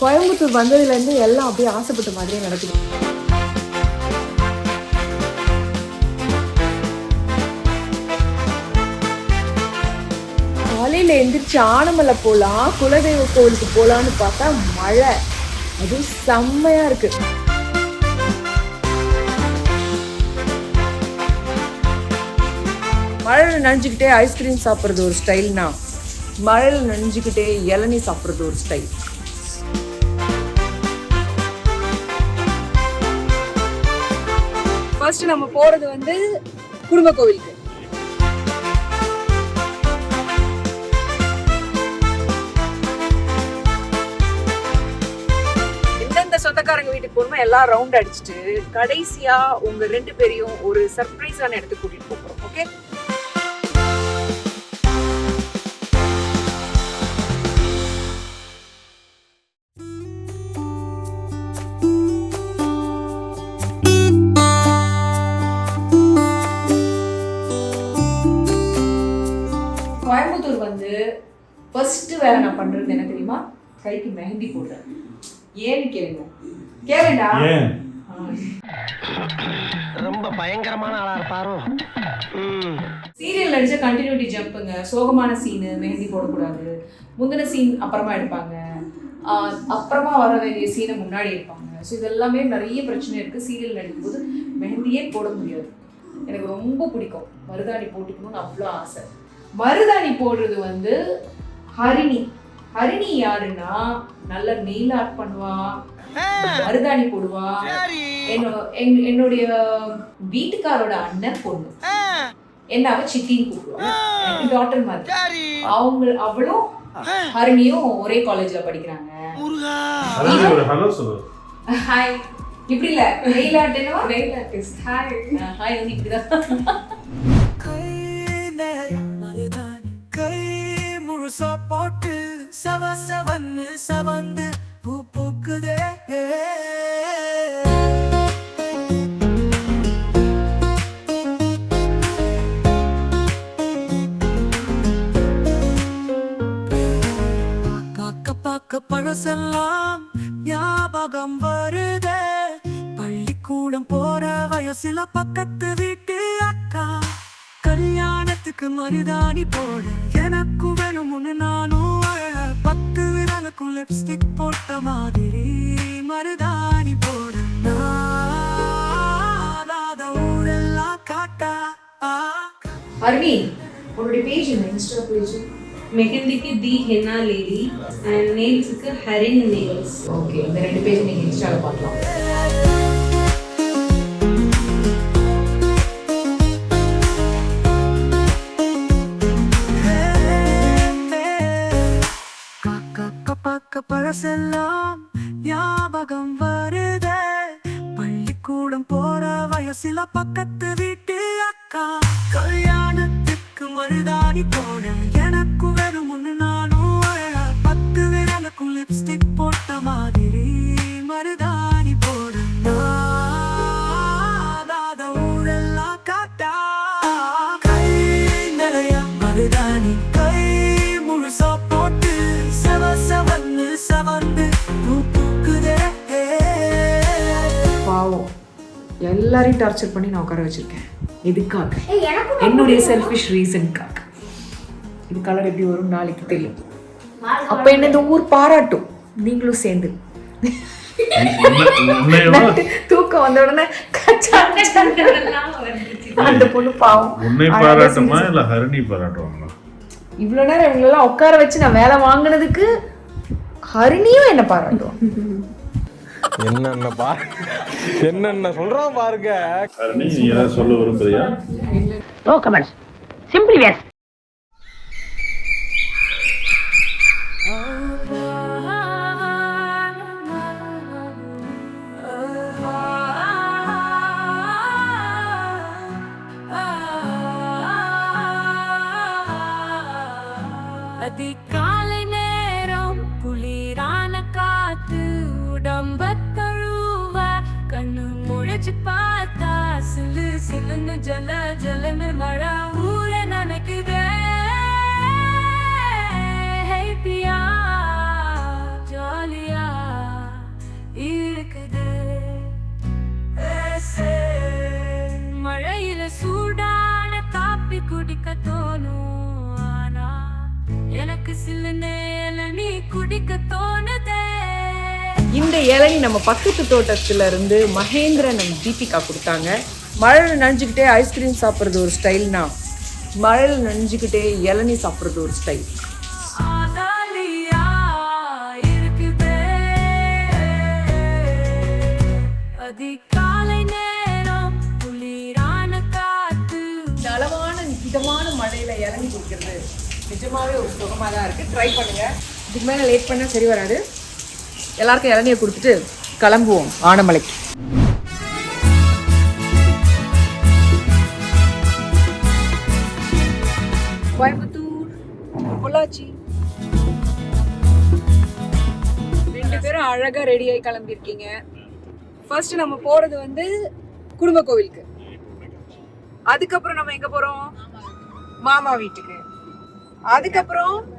கோயம்புத்தூர் வந்ததுலேருந்து எல்லாம் அப்படியே ஆசைப்பட்ட மாதிரியே நடக்குது. காலையில் எந்திரிச்சு ஆனமலை போகலாம் குலதெய்வ கோவிலுக்கு போகலான்னு பார்த்தா மழை. அதுவும் செம்மையாக இருக்கு. மழையில் நனைஞ்சுக்கிட்டே ஐஸ்கிரீம் சாப்பிட்றது ஒரு ஸ்டைல்னா மழையில் நனைஞ்சுக்கிட்டே இளநீ சாப்பிட்றது ஒரு ஸ்டைல். ஃபர்ஸ்ட் நம்ம போறது வந்து குடும்ப கோவிலுக்கு. எந்தெந்த சொந்தக்காரங்க வீட்டுக்கு போகணுமோ எல்லாம் ரவுண்ட் அடிச்சுட்டு கடைசியா உங்க ரெண்டு பேரையும் ஒரு சர்ப்ரைஸான இடத்துக்கு கூட்டிட்டு போகிறோம் ஓகே ஃபர்ஸ்ட் வேலை நான் பண்றது என்ன தெரியுமா? கைக்கு மெஹந்தி போடுறேன். ஏன்னு கேளுங்க. கேளுடா? ஏன்? ரொம்ப பயங்கரமான ஆளா இருப்பாரோ. சீரியல் நடிச்ச கண்டினியூட்டி ஜம்ப்புங்க சோகமான சீனு மெஹந்தி போடக்கூடாது. முந்தின சீன் அப்புறமா எடுப்பாங்க. அப்புறமா வர வேண்டிய சீனை முன்னாடி எடுப்பாங்க. ஸோ இதெல்லாமே நிறைய பிரச்சனை இருக்குது சீரியல் நடிக்கும்போது மெஹந்தியே போட முடியாது. எனக்கு ரொம்ப பிடிக்கும். மருதாணி போட்டுக்கணும்னு அவ்வளோ ஆசை. மருதாணி போடுறது வந்து ஹரிணி. ஹரிணி யாருன்னா நல்ல நெயில் ஆர்ட் பண்ணுவா மருதாணி போடுவா. என்னோ- என்- என்னுடைய வீட்டுக்காரோட அண்ணன் பொண்ணு. என்ன அவ சித்தின்னு கூப்பிடுவாங்க டாக்டர் மாதிரி. அவங்க அவளும் ஹரிணியும் ஒரே காலேஜ்ல படிக்கிறாங்க. அதாவது ஒரு ஹலோ சொல்லு. ஹாய் இப்படி இல்ல. நெயில் ஆர்ட் என்னவா? நெயில் ஆர்டிஸ்ட் ஹாய் ஹாய் வந்து இப்படிதான். சவ சவன்னு சவந்து லிப்ஸ்டிக் போட்ட மாதிரி மருதாணி போட நானாத ஊரெல்லாம் காட்டா. ஹரிணி உன்னுடைய பேஜ் என்ன? இன்ஸ்டா பேஜ் மெஹந்திக்கு தி ஹென்னா லேடி அண்ட் நெயில்ஸுக்கு ஹரின் நெயில்ஸ் ஓகே இந்த ரெண்டு பேஜ் நீங்க இன்ஸ்டால பார்க்கலாம். ஞாபகம் வருத. பள்ளிக்கூடம் போற வயசுல பக்கத்து வீட்டு அக்கா. கல்யாணத்துக்கு மருதாணி போன எல்லாரையும் டார்ச்சர் பண்ணி நான் உட்கார வச்சிருக்கேன். எதுக்காக? என்னுடைய செல்ஃபிஷ் ரீசனுக்காக இது கலர் எப்படி வரும் நாளைக்கு தெரியும். அப்ப என்ன இந்த ஊர் பாராட்டும். நீங்களும் சேர்ந்து. தூக்கம் வந்த உடனே கச்சா அந்த பொண்ணு பாவம். உன்னை பாராட்டுமா இல்ல ஹரிணி பாராட்டுவாங்களா? இவ்வளவு நேரம் இவங்களெல்லாம் உட்கார வச்சு நான் வேலை வாங்கினதுக்கு ஹரிணியும் என்ன பாராட்டும் என்னென்ன பா என்னென்ன சொல்றான் பாருங்க. நீ ஏதாவது சொல்ல விரும்புறியா? கமெண்ட்ஸ் சிம்பிளி வேஸ் இளநி நம்ம பக்கத்து தோட்டத்துல இருந்து மகேந்திரன் and தீபிகா கொடுத்தாங்க. மழையில் நனைஞ்சுக்கிட்டே ஐஸ்கிரீம் சாப்பிட்றது ஒரு ஸ்டைல்னா மழையில் நனைஞ்சுக்கிட்டே இளநி சாப்பிட்றது ஒரு ஸ்டைல் ஆதாலியா நேரம் அளவான இதமான மழையில இளநி குடிக்கிறது நிஜமாவே ஒரு சுகமாக தான் இருக்கு. ட்ரை பண்ணுங்க. இதுக்கு மேலே லேட் பண்ணால் சரி வராது. எல்லாருக்கும் இளநியை கொடுத்துட்டு கிளம்புவோம். ஆனமலைக்கு. கோயம்புத்தூர் பொள்ளாச்சி. ரெண்டு பேரும் அழகா ரெடி ஆகி கிளம்பியிருக்கீங்க. ஃபர்ஸ்ட் நம்ம போறது வந்து குடும்ப கோவிலுக்கு. அதுக்கப்புறம் நம்ம எங்க போறோம்? மாமா வீட்டுக்கு. அதுக்கப்புறம்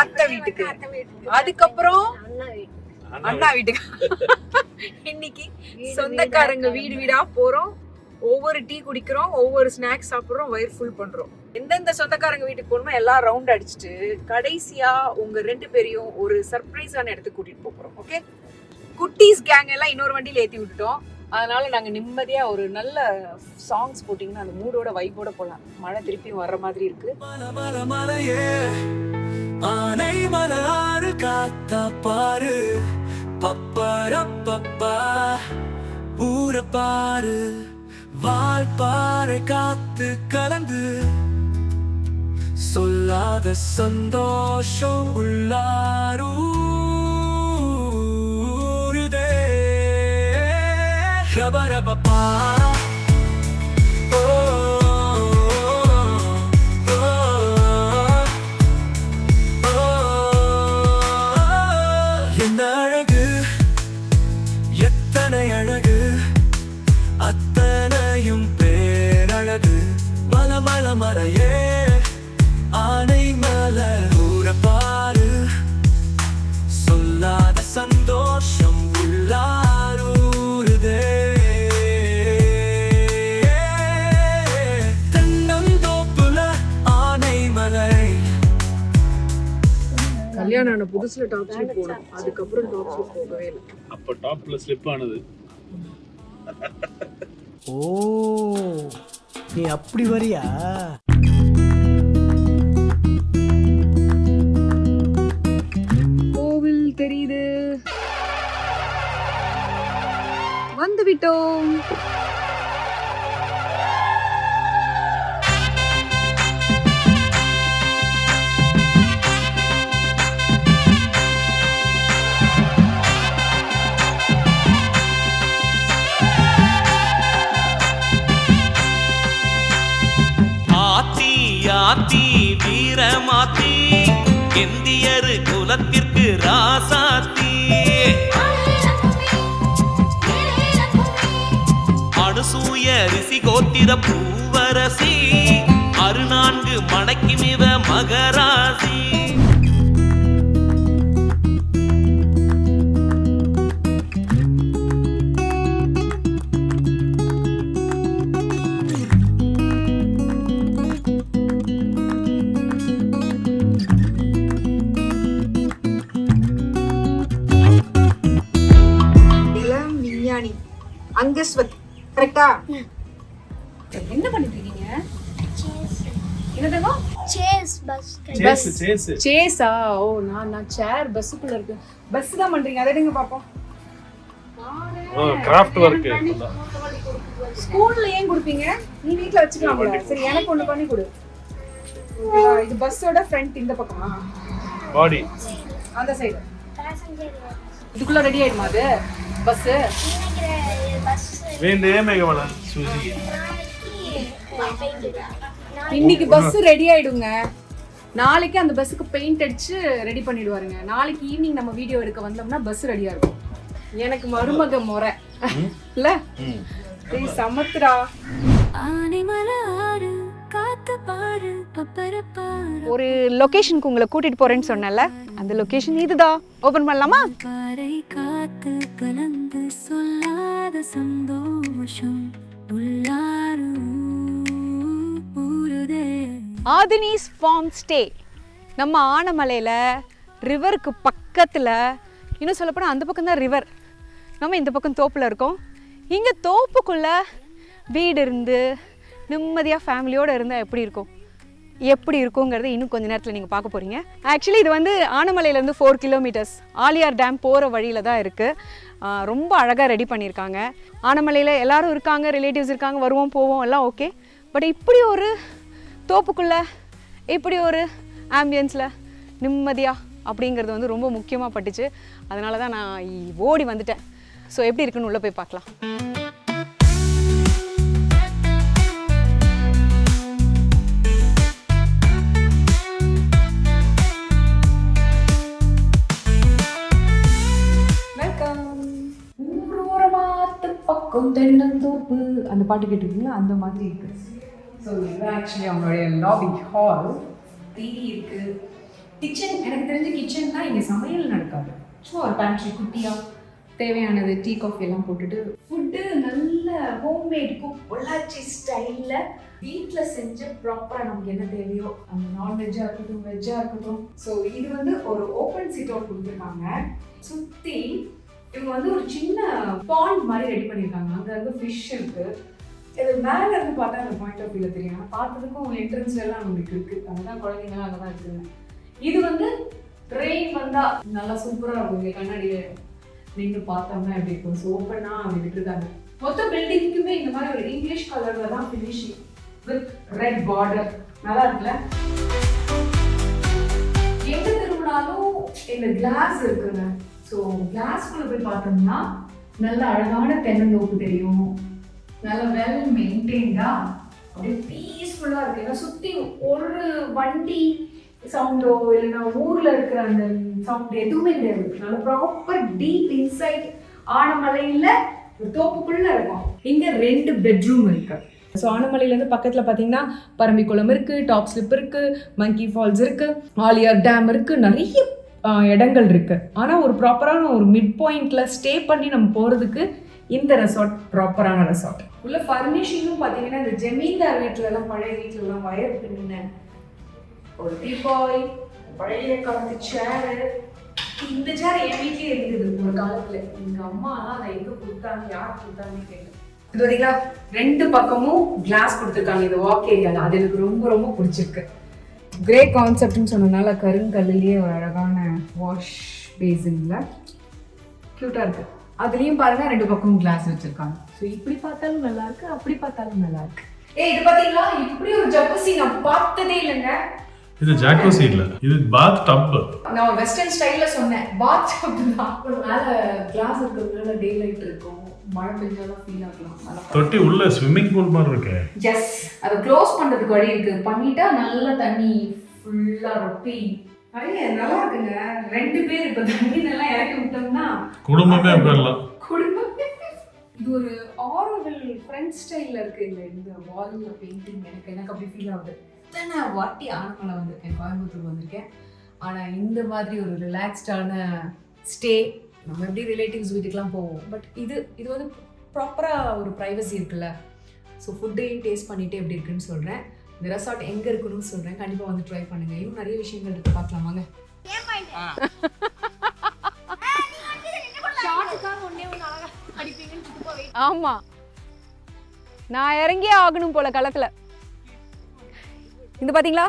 அத்தை வீட்டுக்கு. அதுக்கப்புறம் அண்ணா வீட்டுக்கு. இன்னைக்கு சொந்தக்காரங்க வீடு வீடா போறோம். ஒவ்வொரு டீ குடிக்கிறோம் ஒவ்வொரு ஸ்நாக்ஸ் சாப்பிடுறோம் வயிறு ஃபுல் பண்றோம். எந்தெந்த சொந்தக்காரங்க வீட்டுக்கு போகணுமோ எல்லாம் ரவுண்ட் அடிச்சுட்டு கடைசியா உங்க ரெண்டு பேரையும் ஒரு சர்ப்ரைஸான இடத்துக்கு கூட்டிட்டு போறோம் ஓகே குட்டீஸ் கேங் எல்லாம் இன்னொரு வண்டியில ஏத்தி விட்டுட்டோம். அதனால நாங்க நிம்மதியா ஒரு நல்ல சாங்ஸ் போட்டிங்கன்னா அந்த மூடோட வைப்போட போலாம். மழை திருப்பியும் வர்ற மாதிரி இருக்கு. ஆனை மலாறு காத்தா பாரு. பப்பர ஊற பாரு. வாழ்பாறை காத்து கலந்து. சொல்லாத சந்தோஷம் உள்ளாரூருதே ரபரபப்பா. ஆன புதுசுல டாப் ஸ்லிப் போனோம் அதுக்கப்புறம் டாப் ஸ்லிப் போகவே இல்லை. அப்போ டாப்ல ஸ்லிப் ஆனது. ஓ நீ அப்படி வரியா? கோவில் தெரியுது. வந்து விட்டோம் ரிஷி பூவரசி அறுநான்கு மடக்கி பஸ் சேஸா ஓ நான் நான் சேர் பஸ்ஸுக்குள்ள இருக்கு பஸ் தான் பண்றீங்க. அதை எடுங்க பாப்போம். கிராஃப்ட் ஸ்கூல்ல ஏன் கொடுப்பீங்க? நீ வீட்ல வச்சுக்கலாம்ல. சரி எனக்கு ஒண்ணு பண்ணி கொடு? இது பஸ்ஸோட ஃப்ரண்ட் இந்த பக்கமா? பாடி அந்த சைடு இதுக்குள்ள ரெடி ஆயிடுமா அது? பஸ் வேண்டே சூசி. இன்னைக்கு பஸ் ரெடி ஆயிடுங்க. நாளைக்கு அந்த பஸ்ஸுக்கு பெயிண்ட் அடிச்சு ரெடி பண்ணிடுவாருங்க. நாளைக்கு ஈவினிங் நம்ம வீடியோ எடுக்க வந்தோம்னா பஸ் ரெடியா இருக்கும். எனக்கு மருமக முறை. இல்ல? பாரு ஒரு லொகேஷனுக்கு உங்களை கூட்டிட்டு போறேன்னு சொன்னேன்ல அந்த லொகேஷன் இதுதான் ஓபன் பண்ணலாமா? பாறை காத்து கலந்து சொல்லாத சந்தோஷம் உள்ளாரு ஊருதே ஆதினிஸ் ஃபார்ம் ஸ்டே. நம்ம ஆனமலையில் ரிவருக்கு பக்கத்தில் இன்னும் சொல்லப்போனால் அந்த பக்கம் தான் ரிவர் நம்ம இந்த பக்கம் தோப்பில் இருக்கோம். இங்கே தோப்புக்குள்ளே வீடு இருந்து நிம்மதியாக ஃபேமிலியோடு இருந்தால் எப்படி இருக்கும்? எப்படி இருக்குங்கிறத இன்னும் கொஞ்ச நேரத்தில் நீங்கள் பார்க்க போகிறீங்க ஆக்சுவலி இது வந்து ஆனமலையிலேருந்து ஃபோர் கிலோமீட்டர்ஸ் ஆலியார் டேம் போகிற வழியில் தான் இருக்குது ரொம்ப அழகாக ரெடி பண்ணியிருக்காங்க. ஆனமலையில் எல்லோரும் இருக்காங்க ரிலேட்டிவ்ஸ் இருக்காங்க வருவோம் போவோம் எல்லாம் ஓகே பட் இப்படி ஒரு தோப்புக்குள்ளே இப்படி ஒரு ஆம்பியன்ஸில் நிம்மதியாக அப்படிங்கிறது வந்து ரொம்ப முக்கியமாக பட்டுச்சு. அதனால தான் நான் ஓடி வந்துட்டேன். ஸோ எப்படி இருக்குன்னு உள்ளே போய் பார்க்கலாம். தென்னந்தோப்பு. அந்த பாட்டு கேட்டிருக்கீங்களா? அந்த மாதிரி இருக்கு. ஸோ இதுதான் ஆக்சுவலி அவங்களுடைய லாபி ஹால் டிவி இருக்கு கிச்சன் எனக்கு தெரிஞ்ச கிச்சன் தான் இங்கே சமையல் நடக்காது. ஸோ ஒரு பேண்ட்ரி குட்டியாக தேவையானது டீ காஃபி எல்லாம் போட்டுட்டு ஃபுட்டு நல்ல ஹோம்மேட் குக் பொள்ளாச்சி ஸ்டைலில் வீட்டில் செஞ்ச ப்ராப்பராக நமக்கு என்ன தேவையோ அந்த நான்வெஜ்ஜாக இருக்கட்டும் வெஜ்ஜாக இருக்கட்டும். ஸோ இது வந்து ஒரு ஓப்பன் சீட்டோ அவுட் கொடுத்துருக்காங்க. சுற்றி இவங்க வந்து ஒரு சின்ன பாண்ட் மாதிரி ரெடி பண்ணியிருக்காங்க அங்கே வந்து ஃபிஷ் இருக்குது இது மேலே இருந்து பார்த்தா அந்த பாயிண்ட் ஆஃப் வியூவில் தெரியும். ஆனால் பார்த்ததுக்கும் என்ட்ரன்ஸ் எல்லாம் நம்மளுக்கு இருக்கு. அங்கதான் குழந்தைங்களாம் அங்கே தான் இருக்குங்க இது வந்து ட்ரெயின் வந்தா நல்லா சூப்பராக இருக்கும். இங்கே கண்ணாடியில் நின்று பார்த்தோம்னா எப்படி இருக்கும்? ஸோ ஓப்பனாக அப்படி விட்டுருக்காங்க. மொத்த பில்டிங்க்குமே இந்த மாதிரி ஒரு இங்கிலீஷ் கலரில் தான் ஃபினிஷிங் வித் ரெட் பார்டர் நல்லா இருக்குல்ல? எங்க திரும்பினாலும் இந்த கிளாஸ் இருக்குங்க. ஸோ கிளாஸ்க்குள்ள போய் பார்த்தோம்னா நல்ல அழகான தென்னந்தோப்பு தெரியும். நல்லா வெல் மெயின்டைன்டா அப்படியே பீஸ்ஃபுல்லா இருக்கு. ஏன்னா சுத்தி ஒரு வண்டி சவுண்டோ இல்லைன்னா ஊர்ல இருக்கிற அந்த சவுண்ட் எதுவுமே கிடையாது நல்ல ப்ராப்பர் டீப் இன்சைட் ஆனமலையில ஒரு தோப்புக்குள்ள இருக்கும். இங்க ரெண்டு பெட்ரூம் இருக்கு. ஸோ ஆனமலையிலேருந்து பக்கத்தில் பார்த்தீங்கன்னா பரம்பிக்குளம் இருக்குது டாப் ஸ்லிப் இருக்குது மங்கி ஃபால்ஸ் இருக்குது ஆலியார் டேம் இருக்குது நிறைய இடங்கள் இருக்குது ஆனால் ஒரு ப்ராப்பரான ஒரு மிட் பாயிண்டில் ஸ்டே பண்ணி நம்ம போகிறதுக்கு இந்த ரெசார்ட் ப்ராப்பரான ரெசார்ட் உள்ள ஃபர்னிஷிங்கும் பார்த்தீங்கன்னா இந்த ஜமீன்தார் வீட்டில் எல்லாம் பழைய வீட்டில் எல்லாம் வயர் பின்ன ஒரு தீபாய் பழைய காலத்து சேரு இந்த சேர் என் வீட்லயே இருந்தது ஒரு காலத்துல. எங்க அம்மா அதை எங்க கொடுத்தாங்க யார் கொடுத்தாங்கன்னு தெரியல இது பார்த்தீங்களா ரெண்டு பக்கமும் கிளாஸ் கொடுத்துருக்காங்க. இது வாக் ஏரியால அது எனக்கு ரொம்ப ரொம்ப பிடிச்சிருக்கு. கிரே கான்செப்ட்னு சொன்னதுனால கருங்கல்லையே ஒரு அழகான வாஷ் பேசின்ல க்யூட்டாக இருக்குது அதுலயும் பாருங்க ரெண்டு பக்கமும் கிளாஸ் வச்சிருக்காங்க. ஸோ இப்படி பார்த்தாலும் நல்லா இருக்கு அப்படி பார்த்தாலும் நல்லா இருக்கு ஏய் இது பாத்தீங்களா? இப்படி ஒரு ஜப்பசி நான் பார்த்ததே இல்லைங்க. இது ஜாக்கோசி இல்ல. இது பாத் டப் நான் வெஸ்டர்ன் ஸ்டைல்ல சொன்னேன். பாத் தான். ஒரு மேல கிளாஸ் இருக்கிறதுனால டே லைட் இருக்கும். மழை பெஞ்சாலும் ஃபீல் ஆகலாம். நல்லா தொட்டி உள்ள ஸ்விம்மிங் பூல் மாதிரி இருக்கு. எஸ் அதை க்ளோஸ் பண்றதுக்கு வழி இருக்கு. பண்ணிட்டா நல்ல தண்ணி ஃபுல்லா ரொப்பி நிறைய நல்லா இருக்குங்க. ரெண்டு பேர் இப்ப தண்ணி நல்லா இறக்கி விட்டோம்னா குடும்பமே உட்காரலாம் குடும்பம். இது ஒரு ஆரோவில் ஃப்ரெண்ட் ஸ்டைல்ல இருக்கு. இந்த இந்த வால்ல பெயிண்டிங் எனக்கு எனக்கு அப்படி ஃபீல் ஆகுது. இத்தனை வாட்டி ஆனமலை வந்திருக்கேன் கோயம்புத்தூர் வந்திருக்கேன். ஆனா இந்த மாதிரி ஒரு ரிலாக்ஸ்டான ஸ்டே நம்ம எப்படி ரிலேட்டிவ்ஸ் வீட்டுக்கெலாம் போவோம்? பட் இது இது வந்து ப்ராப்பராக ஒரு ப்ரைவசி இருக்குல்ல. ஸோ ஃபுட்டையும் டேஸ்ட் பண்ணிட்டு எப்படி இருக்குன்னு சொல்கிறேன் இந்த ரெசார்ட் எங்கே இருக்குன்னு சொல்கிறேன் கண்டிப்பாக வந்து ட்ரை பண்ணுங்கள் இன்னும் நிறைய விஷயங்கள் இருக்கு. பார்க்கலாம். வாங்க. ஆமாம் நான் இறங்கியே ஆகணும் போல களத்தில். இந்த பார்த்தீங்களா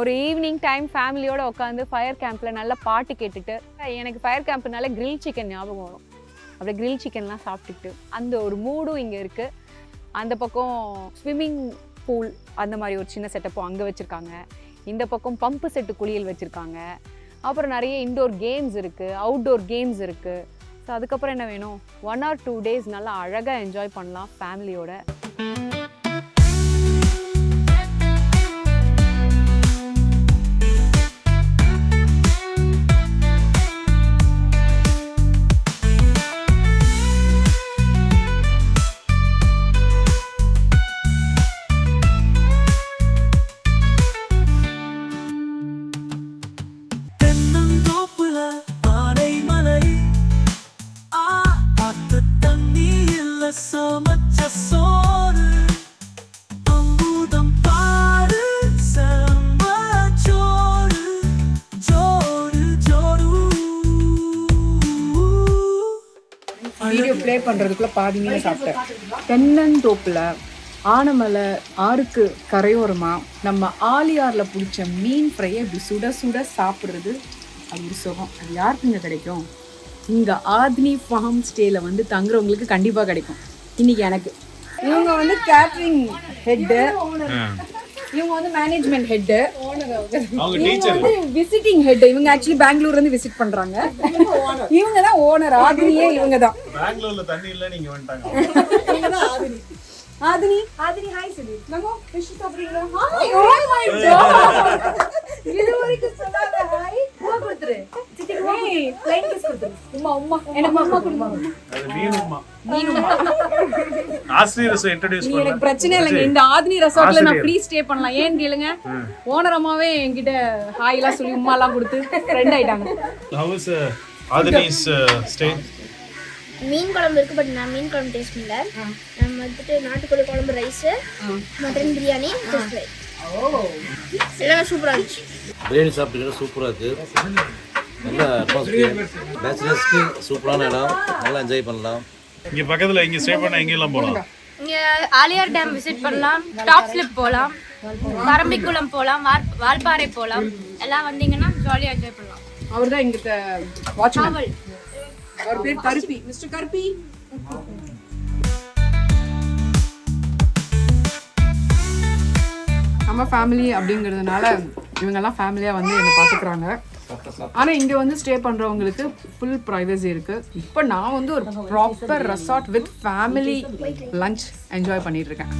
ஒரு ஈவினிங் டைம் ஃபேமிலியோட உட்காந்து ஃபயர் கேம்பில் நல்லா பாட்டு கேட்டுட்டு எனக்கு ஃபயர் கேம்ப்னால grill சிக்கன் ஞாபகம் வரும். அப்படியே grill சிக்கன்லாம் சாப்பிட்டுட்டு அந்த ஒரு மூடும் இங்கே இருக்குது அந்த பக்கம் ஸ்விம்மிங் பூல் அந்த மாதிரி ஒரு சின்ன செட்டப்பும் அங்கே வச்சுருக்காங்க. இந்த பக்கம் பம்பு செட்டு குளியல் வச்சுருக்காங்க. அப்புறம் நிறைய இன்டோர் கேம்ஸ் இருக்குது அவுட்டோர் கேம்ஸ் இருக்குது ஸோ அதுக்கப்புறம் என்ன வேணும்? ஒன் ஆர் டூ டேஸ் நல்லா அழகாக என்ஜாய் பண்ணலாம் ஃபேமிலியோட ப்ளே பண்ணுறதுக்குள்ளே பாதி சாப்பிட்டேன். தென்னந்தோப்பில் ஆனமலை ஆறுக்கு கரையோரமாக நம்ம ஆலியாரில் பிடிச்ச மீன் ஃப்ரையை இப்படி சுட சுட சாப்பிட்றது அப்படி சுகம். அது யாருக்கு இங்கே கிடைக்கும்? இங்கே ஆத்னி ஃபார்ம் ஸ்டேயில் வந்து தங்குறவங்களுக்கு கண்டிப்பாக கிடைக்கும். இன்றைக்கி எனக்கு. இவங்க வந்து கேட்ரிங் ஹெட்டு இவங்க வந்து மேனேஜ்மெண்ட் ஹெட்டு அவங்க. இவங்க வந்து விசிட்டிங் ஹெட் இவங்க ஆக்சுவலி பெங்களூர்ல இருந்து விசிட் பண்றாங்க. இவங்க தான் ஓனர் ஆதினியே இவங்க தான். பெங்களூர்ல தண்ணி இல்ல நீங்க வந்துட்டாங்க. ஆதினி. ஆதினி. ஹாய் சொல்லு நம்ம ஃபிஷ் சாப்பிடுறீங்களா? ஹாய் ஓ மை காட் இது வரைக்கும் சொல்லாத ஹாய் உமா கொடுத்துரு சித்தி ஹேய் ப்ளைன் கிஸ் கொடுத்துரு. உமா உமா. எனக்கு உமா கொடுமா. அது மீன் உமா. ஆசிரியர் இன்ட்ரோடியூஸ் நீ எனக்கு பிரச்சனை இல்லைங்க. இந்த ஆதினி ரெசார்ட்ல நான் ஃப்ரீ ஸ்டே பண்ணலாம். ஏன்னு கேளுங்க? ஓனர் அம்மாவே என்கிட்ட ஹாய் எல்லாம் சொல்லி உமா எல்லாம் கொடுத்து ஃப்ரெண்ட் ஆயிட்டாங்க. ஹவ் இஸ் ஆதினிஸ் ஸ்டே மீன் குழம்பு இருக்கு பட் நான் மீன் குழம்பு டேஸ்ட் பண்ணல. நம்ம வந்துட்டு நாட்டுக்கோழி குழம்பு rice mutton biryani fish fry எல்லாமே சூப்பராக இருந்துச்சு. பிரியாணி சாப்பிட்டுக்கிற சூப்பராக இருக்குது நல்ல அட்மாஸ்பியர் பேச்சுலர்ஸ்க்கு சூப்பரான இடம். நல்லா என்ஜாய் பண்ணலாம். இங்க பக்கத்துல இங்க ஸ்டே பண்ண எங்க எல்லாம் போலாம்? இங்கே ஆலியார் டேம் விசிட் பண்ணலாம். டாப் ஸ்லிப் போகலாம் பரம்பிக்குளம் போகலாம் வால்பாறை போகலாம் எல்லாம் வந்தீங்கன்னா ஜாலியாக என்ஜாய் பண்ணலாம். அவர் தான் எங்கிட்ட வாட்ச்மேன் அவர் பேர் கருப்பி. மிஸ்டர் கருப்பி. நம்ம ஃபேமிலி அப்படிங்கிறதுனால இவங்கெல்லாம் ஃபேமிலியாக வந்து என்னை பார்த்துக்குறாங்க. ஆனால் இங்கே வந்து ஸ்டே பண்ணுறவங்களுக்கு ஃபுல் ப்ரைவசி இருக்குது இப்போ நான் வந்து ஒரு proper resort with family lunch enjoy பண்ணிட்டு இருக்கேன்.